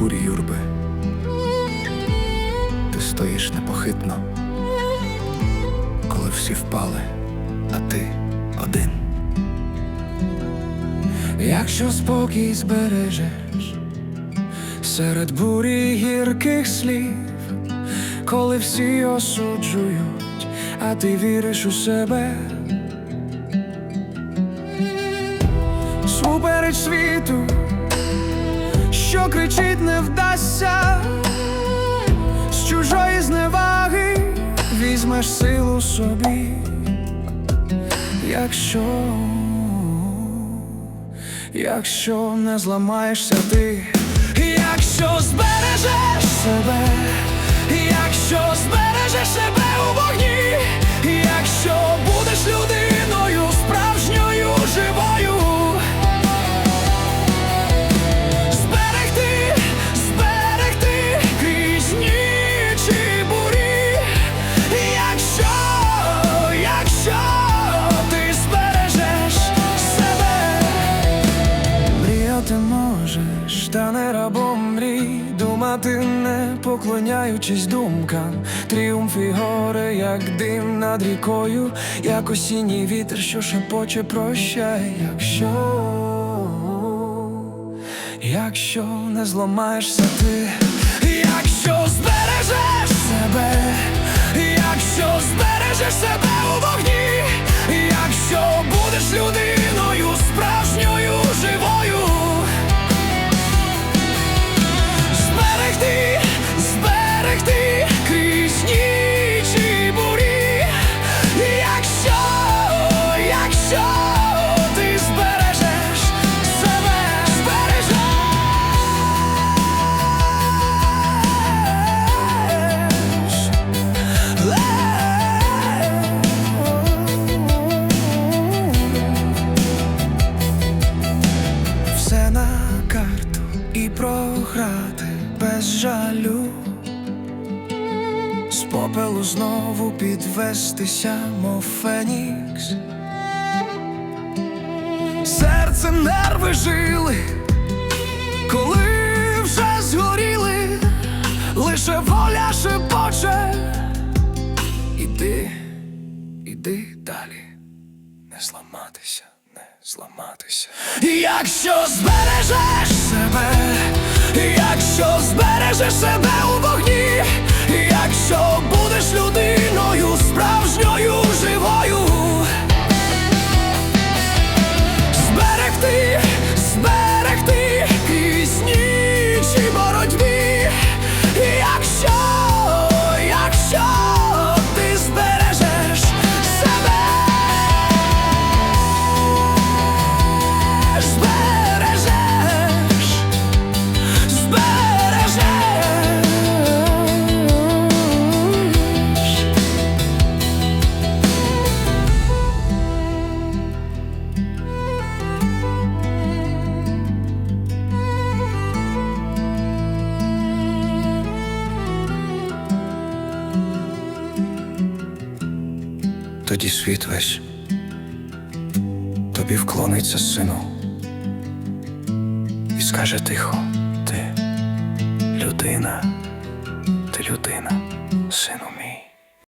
бурі юрби. Ти стоїш непохитно, коли всі впали, а ти один. Якщо спокій збережеш серед бурі гірких слів, коли всі осуджують, а ти віриш у себе. Супереч світу, що кричить, не вдасться, з чужої зневаги візьмеш силу собі, якщо, якщо не зламаєшся ти, якщо збережеш поклоняючись думкам, тріумф і горе, як дим над рікою, як осінній вітер, що шепоче прощай, якщо. Якщо не зламаєшся ти, без жалю. З попелу знову підвестися, мов фенікс. Серце нерви жили, коли вже згоріли, лише воля шепоче. Іди, іди далі, не зламатися, не зламатися. Якщо збережеш себе, якщо збережеш себе у вогні, якщо Тоді світ весь тобі вклониться сину і скаже тихо, ти людина, ти людина, сину мій.